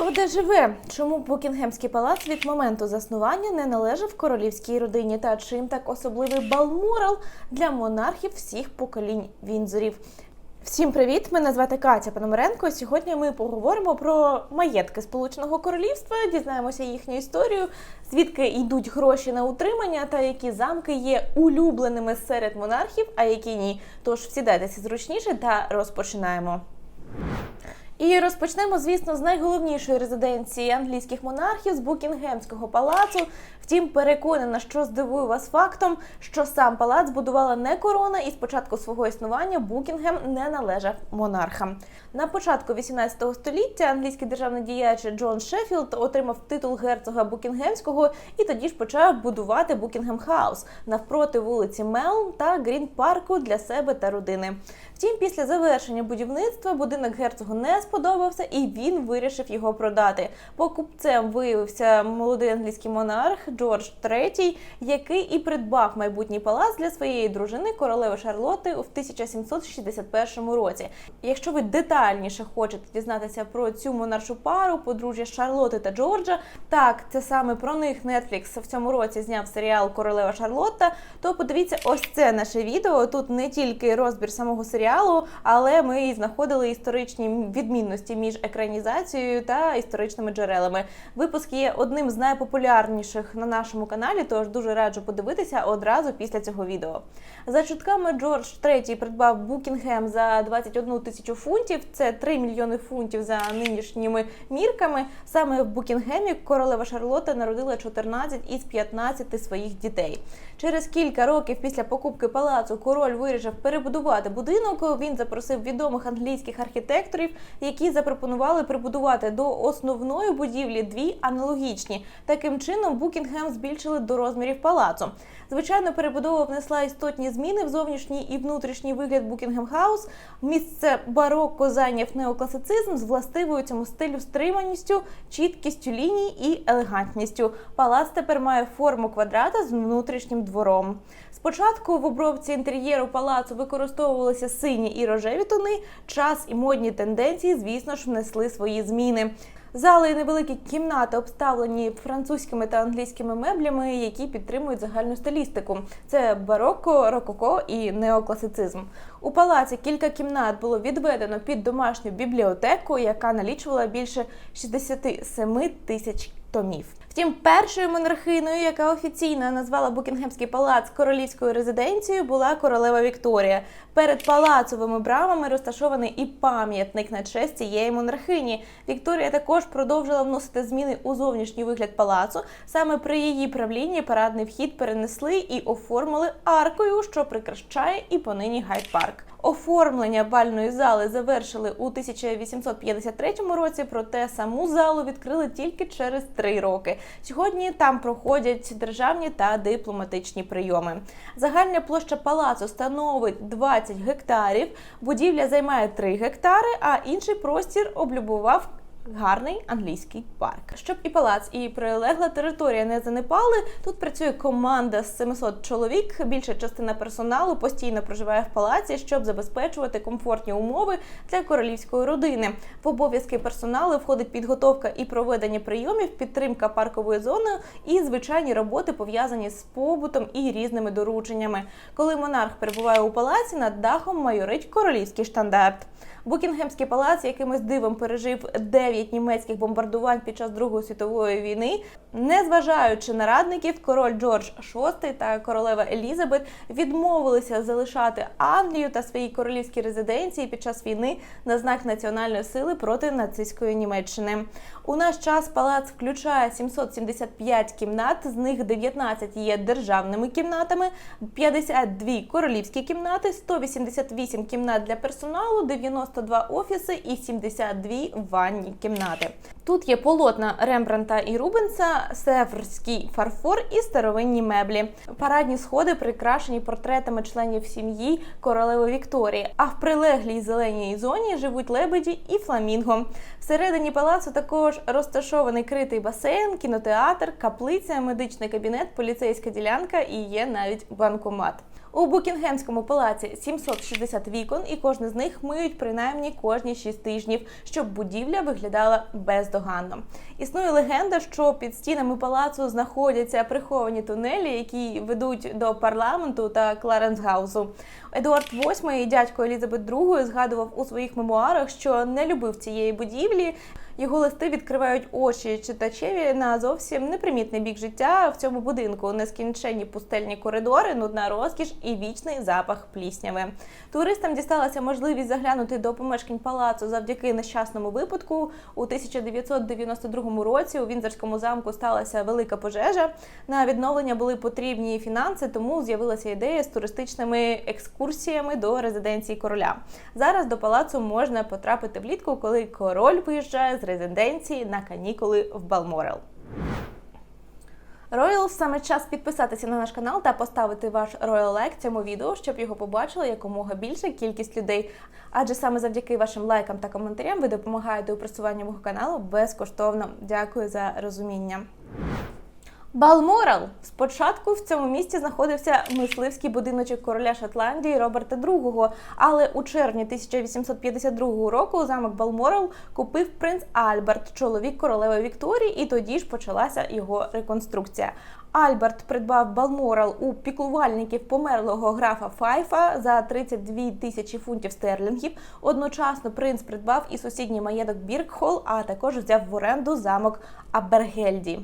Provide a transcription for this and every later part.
Хто де живе? Чому Букінгемський палац від моменту заснування не належав королівській родині? Та чим так особливий балморал для монархів всіх поколінь Вінзорів? Всім привіт! Мене звати Катя Пономаренко. Сьогодні ми поговоримо про маєтки Сполученого Королівства, дізнаємося їхню історію, звідки йдуть гроші на утримання та які замки є улюбленими серед монархів, а які ні. Тож сідайтеся зручніше та розпочинаємо. І розпочнемо, звісно, з найголовнішої резиденції англійських монархів з Букінгемського палацу. Втім, переконана, що здивую вас фактом, що сам палац будувала не корона, і з початку свого існування Букінгем не належав монархам. На початку 18 століття англійський державний діяч Джон Шеффілд отримав титул герцога Букінгемського і тоді ж почав будувати Букінгем Хаус навпроти вулиці Мелм та Грін Парку для себе та родини. Втім, після завершення будівництва будинок герцогу не сподобався, і він вирішив його продати. Покупцем виявився молодий англійський монарх Джордж III, який і придбав майбутній палац для своєї дружини королеви Шарлоти у 1761 році. Якщо ви детальніше хочете дізнатися про цю монаршу пару, подружжя Шарлоти та Джорджа, так це саме про них Netflix в цьому році зняв серіал Королева Шарлотта. То подивіться ось це наше відео. Тут не тільки розбір самого серіалу, але ми знаходили історичні відмінності між екранізацією та історичними джерелами. Випуск є одним з найпопулярніших на нашому каналі, тож дуже раджу подивитися одразу після цього відео. За чутками Джордж III придбав Букінгем за 21 тисячу фунтів. Це 3 мільйони фунтів за нинішніми мірками. Саме в Букінгемі королева Шарлотта народила 14 із 15 своїх дітей. Через кілька років після покупки палацу король вирішив перебудувати будинок. Він запросив відомих англійських архітекторів, які запропонували прибудувати до основної будівлі дві аналогічні. Таким чином Букінгем збільшили до розмірів палацу. Звичайно, перебудова внесла істотні зміни в зовнішній і внутрішній вигляд Букінгем Хаус. Місце барокко зайняв неокласицизм з властивою цьому стилю стриманістю, чіткістю ліній і елегантністю. Палац тепер має форму квадрата з внутрішнім двором. Спочатку в обробці інтер'єру палацу використовувалися сині і рожеві тони. Час і модні тенденції, звісно ж, внесли свої зміни. Зали і невеликі кімнати обставлені французькими та англійськими меблями, які підтримують загальну стилістику. Це бароко, рококо і неокласицизм. У палаці кілька кімнат було відведено під домашню бібліотеку, яка налічувала більше 67 тисяч томів. Втім, першою монархиною, яка офіційно назвала Букінгемський палац королівською резиденцією, була королева Вікторія. Перед палацовими брамами розташований і пам'ятник на честь цієї монархині. Вікторія також продовжила вносити зміни у зовнішній вигляд палацу. Саме при її правлінні парадний вхід перенесли і оформили аркою, що прикрашає і понині гайд-парк. Оформлення бальної зали завершили у 1853 році, проте саму залу відкрили тільки через три роки. Сьогодні там проходять державні та дипломатичні прийоми. Загальна площа палацу становить 20 гектарів. Будівля займає 3 гектари, а інший простір облюбував гарний англійський парк. Щоб і палац, і прилегла територія не занепали. Тут працює команда з 700 чоловік. Більша частина персоналу постійно проживає в палаці, щоб забезпечувати комфортні умови для королівської родини. В обов'язки персоналу входить підготовка і проведення прийомів, підтримка паркової зони і звичайні роботи пов'язані з побутом і різними дорученнями. Коли монарх перебуває у палаці, над дахом майорить королівський штандарт. Букінгемський палац якимось дивом пережив 9 німецьких бомбардувань під час Другої світової війни. Незважаючи на радників, король Джордж VI та королева Елізабет відмовилися залишати Англію та свої королівські резиденції під час війни на знак національної сили проти нацистської Німеччини. У наш час палац включає 775 кімнат, з них 19 є державними кімнатами, 52 королівські кімнати, 188 кімнат для персоналу, 92 офіси і 72 ванні кімнати. Тут є полотна Рембранта і Рубенса, севрський фарфор і старовинні меблі. Парадні сходи прикрашені портретами членів сім'ї королеви Вікторії. А в прилеглій зеленій зоні живуть лебеді і фламінго. Всередині палацу також розташований критий басейн, кінотеатр, каплиця, медичний кабінет, поліцейська ділянка і є навіть банкомат. У Букінгемському палаці 760 вікон, і кожне з них миють принаймні кожні 6 тижнів, щоб будівля виглядала бездоганно. Існує легенда, що під стінами палацу знаходяться приховані тунелі, які ведуть до парламенту та Кларенсгаузу. Едуард VIII, дядько Елізабет II, згадував у своїх мемуарах, що не любив цієї будівлі. Його листи відкривають очі читачеві на зовсім непримітний бік життя в цьому будинку. Нескінченні пустельні коридори, нудна розкіш і вічний запах плісняви. Туристам дісталася можливість заглянути до помешкань палацу завдяки нещасному випадку. У 1992 році у Вінзорському замку сталася велика пожежа. На відновлення були потрібні фінанси, тому з'явилася ідея з туристичними екскурсіями до резиденції короля. Зараз до палацу можна потрапити влітку, коли король виїжджає з резиденції на канікули в Балморел. Роял саме час підписатися на наш канал та поставити ваш роял лайк цьому відео, щоб його побачила якомога більша кількість людей. Адже саме завдяки вашим лайкам та коментарям ви допомагаєте у просуванні мого каналу безкоштовно. Дякую за розуміння. Балморал спочатку в цьому місті знаходився мисливський будиночок короля Шотландії Роберта II, але у червні 1852 року замок Балморал купив принц Альберт, чоловік королеви Вікторії, і тоді ж почалася його реконструкція. Альберт придбав Балморал у піклувальників померлого графа Файфа за 32 тисячі фунтів стерлінгів. Одночасно принц придбав і сусідній маєток Біркхол, а також взяв в оренду замок Абергельді.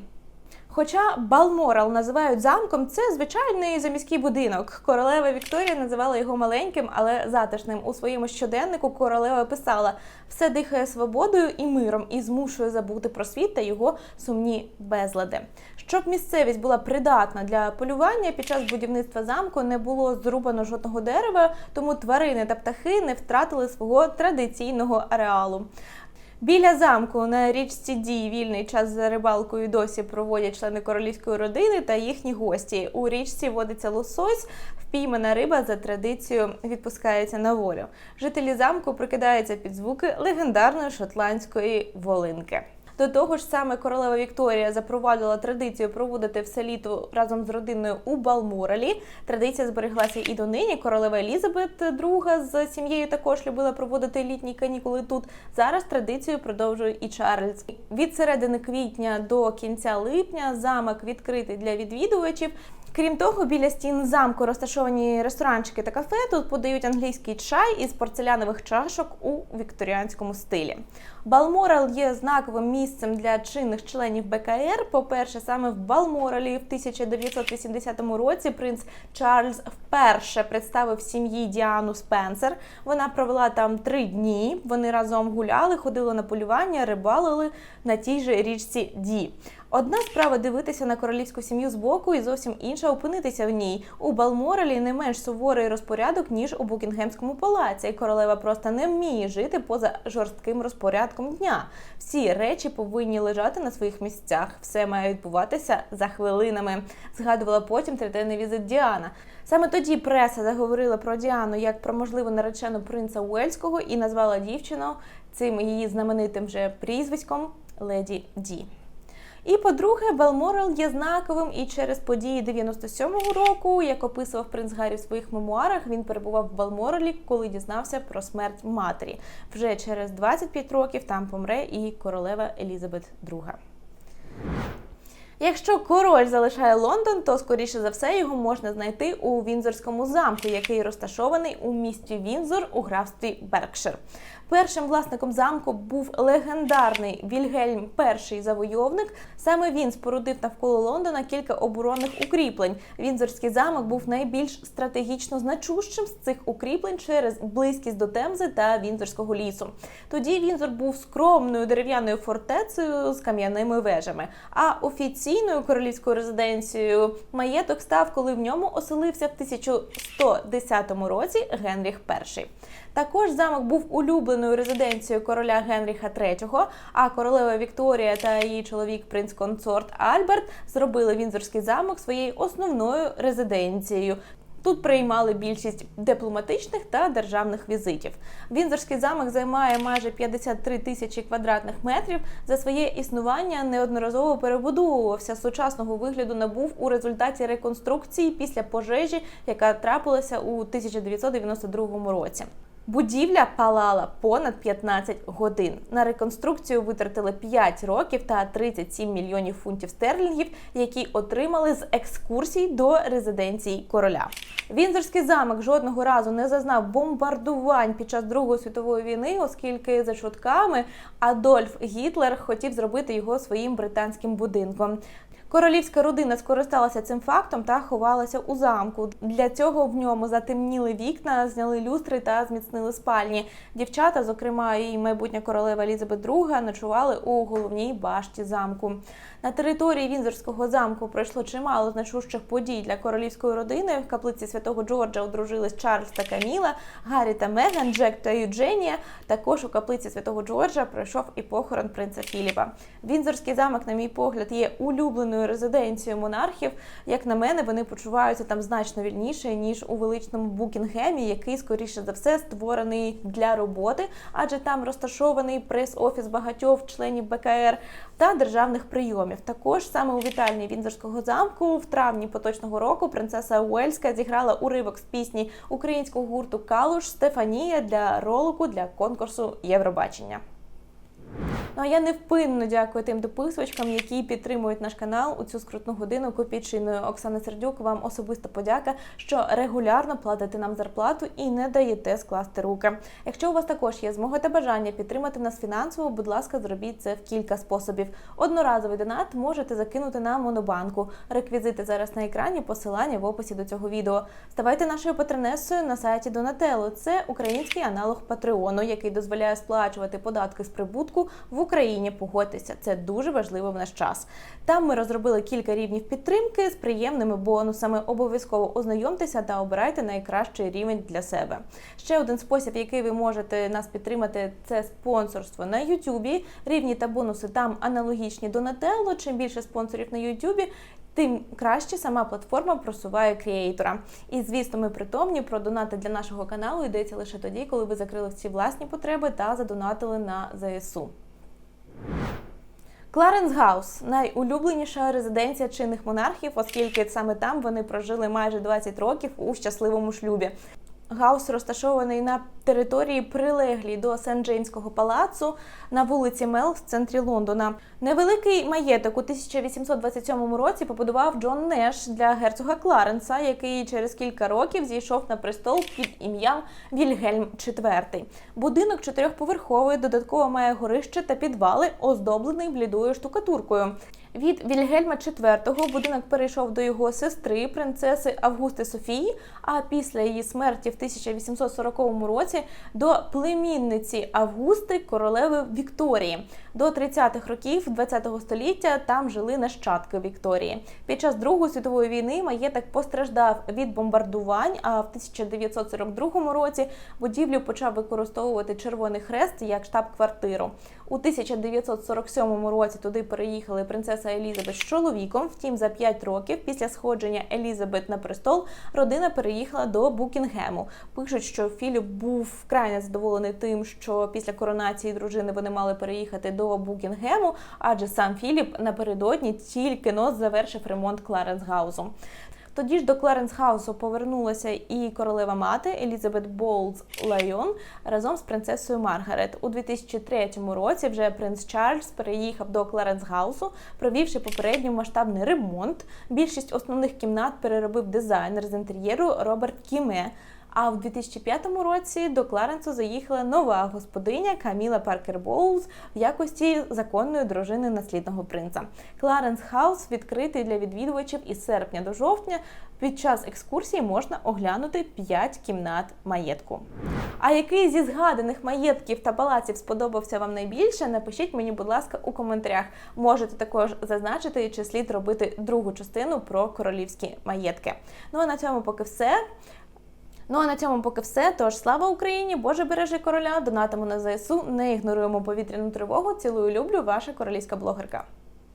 Хоча Балморал називають замком, це звичайний заміський будинок. Королева Вікторія називала його маленьким, але затишним. У своєму щоденнику королева писала: все дихає свободою і миром і змушує забути про світ та його сумні безлади. Щоб місцевість була придатна для полювання, під час будівництва замку не було зрубано жодного дерева, тому тварини та птахи не втратили свого традиційного ареалу. Біля замку на річці Дій вільний час за рибалкою досі проводять члени королівської родини та їхні гості. У річці водиться лосось, впіймана риба за традицією відпускається на волю. Жителі замку прикидаються під звуки легендарної шотландської волинки. До того ж, саме королева Вікторія запровадила традицію проводити все літо разом з родиною у Балморалі. Традиція збереглася і донині. Королева Елізабет II з сім'єю також любила проводити літні канікули тут. Зараз традицію продовжує і Чарльз. Від середини квітня до кінця липня замок відкритий для відвідувачів. Крім того, біля стін замку розташовані ресторанчики та кафе. Тут подають англійський чай із порцелянових чашок у вікторіанському стилі. Балморал є знаковим місцем для чинних членів БКР. По-перше, саме в Балморалі в 1980 році принц Чарльз вперше представив сім'ї Діану Спенсер. Вона провела там три дні. Вони разом гуляли, ходили на полювання, рибалили на тій же річці Ді. Одна справа дивитися на королівську сім'ю збоку, і зовсім інша опинитися в ній. У Балморалі не менш суворий розпорядок ніж у Букінгемському палаці. Королева просто не вміє жити поза жорстким розпорядком дня. Всі речі повинні лежати на своїх місцях. Все має відбуватися за хвилинами. Згадувала потім третинний візит Діана. Саме тоді преса заговорила про Діану як про можливу наречену принца Уельського і назвала дівчину цим її знаменитим же прізвиськом Леді Ді. І по-друге, Балморал є знаковим і через події 97-го року, як описував принц Гаррі в своїх мемуарах, він перебував в Балморалі, коли дізнався про смерть матері. Вже через 25 років там помре і королева Елізабет II. Якщо король залишає Лондон, то скоріше за все його можна знайти у Вінзорському замку, який розташований у місті Вінзор у графстві Беркшир. Першим власником замку був легендарний Вільгельм І завойовник. Саме він спорудив навколо Лондона кілька оборонних укріплень. Вінзорський замок був найбільш стратегічно значущим з цих укріплень через близькість до Темзи та Вінзорського лісу. Тоді Вінзор був скромною дерев'яною фортецею з кам'яними вежами. А офіційною королівською резиденцією маєток став, коли в ньому оселився в 1110 році Генріх І. Також замок був улюбленою резиденцією короля Генріха III, а королева Вікторія та її чоловік принц консорт Альберт зробили Вінзорський замок своєю основною резиденцією. Тут приймали більшість дипломатичних та державних візитів. Вінзорський замок займає майже 53 тисячі квадратних метрів. За своє існування неодноразово перебудовувався сучасного вигляду набув у результаті реконструкції після пожежі, яка трапилася у 1992 році. Будівля палала понад 15 годин. На реконструкцію витратили 5 років та 37 мільйонів фунтів стерлінгів, які отримали з екскурсій до резиденції короля. Вінзорський замок жодного разу не зазнав бомбардувань під час Другої світової війни, оскільки за чутками Адольф Гітлер хотів зробити його своїм британським будинком. Королівська родина скористалася цим фактом та ховалася у замку. Для цього в ньому затемніли вікна, зняли люстри та зміцнили спальні. Дівчата, зокрема і майбутня королева Елізабет II, ночували у головній башті замку. На території Вінзорського замку пройшло чимало значущих подій для королівської родини. В каплиці святого Джорджа одружились Чарльз та Каміла, Гаррі та Меган, Джек та Юдженія. Також у каплиці святого Джорджа пройшов і похорон принца Філіпа. Вінзорський замок, на мій погляд, є улюбленою резиденцією монархів. Як на мене, вони почуваються там значно вільніше ніж у величному Букінгемі, який скоріше за все створений для роботи, адже там розташований прес-офіс багатьох членів БКР та державних прийомів. Також саме у вітальні Вінзорського замку в травні поточного року принцеса Уельська зіграла уривок з пісні українського гурту Калуш Стефанія для ролику для конкурсу Євробачення. Ну а я невпинно дякую тим дописувачкам, які підтримують наш канал у цю скрутну годину копійчиною. Оксана Сердюк, вам особиста подяка, що регулярно платите нам зарплату і не даєте скласти руки. Якщо у вас також є змога та бажання підтримати нас фінансово, будь ласка, зробіть це в кілька способів. Одноразовий донат можете закинути на монобанку. Реквізити зараз на екрані, посилання в описі до цього відео. Ставайте нашою патронесою на сайті Донателло. Це український аналог Патреону, який дозволяє сплачувати податки з прибутку в Україні. Погодьтеся, це дуже важливо в наш час. Там ми розробили кілька рівнів підтримки з приємними бонусами. Обов'язково ознайомтеся та обирайте найкращий рівень для себе. Ще один спосіб, який ви можете нас підтримати, це спонсорство на Ютубі. Рівні та бонуси там аналогічні до Нателло. Чим більше спонсорів на Ютубі, тим краще сама платформа просуває креатора. І звісно, ми притомні про донати для нашого каналу йдеться лише тоді, коли ви закрили всі власні потреби та задонатили на ЗСУ. Кларенс Гаус найулюбленіша резиденція чинних монархів, оскільки саме там вони прожили майже 20 років у щасливому шлюбі. Гаус розташований на території прилеглій до Сент-Джеймського палацу на вулиці Мел в центрі Лондона. Невеликий маєток у 1827 році побудував Джон Неш для герцога Кларенса, який через кілька років зійшов на престол під ім'ям Вільгельм IV. Будинок чотирьохповерховий, додатково має горище та підвали, оздоблений блідою штукатуркою. Від Вільгельма IV будинок перейшов до його сестри, принцеси Августи Софії. А після її смерті в 1840 році до племінниці Августи королеви Вікторії. До 30-х років ХХ століття там жили нащадки Вікторії. Під час Другої світової війни маєток постраждав від бомбардувань. А в 1942 році будівлю почав використовувати Червоний Хрест як штаб-квартиру. У 1947 році туди переїхали принцеса Елізабет з чоловіком. Втім, за 5 років після сходження Елізабет на престол родина переїхала до Букінгему. Пишуть, що Філіп був вкрай незадоволений тим, що після коронації дружини вони мали переїхати до Букінгему, адже сам Філіп напередодні тільки но завершив ремонт Кларенсгаузу. Тоді ж до Кларенс-хаусу повернулася і королева мати Елізабет Болз Лайон разом з принцесою Маргарет. У 2003 році вже принц Чарльз переїхав до Кларенс-хаусу, провівши попередньо масштабний ремонт. Більшість основних кімнат переробив дизайнер з інтер'єру Роберт Кіме. А в 2005 році до Кларенсу заїхала нова господиня Каміла Паркер Боулз в якості законної дружини наслідного принца. Кларенс Хаус відкритий для відвідувачів із серпня до жовтня. Під час екскурсії можна оглянути 5 кімнат маєтку. А який зі згаданих маєтків та палаців сподобався вам найбільше? Напишіть мені, будь ласка, у коментарях. Можете також зазначити, чи слід робити другу частину про королівські маєтки. Ну а на цьому поки все. Ну а на цьому поки все. Тож слава Україні! Боже бережи короля! Донатимо на ЗСУ, не ігноруємо повітряну тривогу. Цілую люблю, ваша королівська блогерка.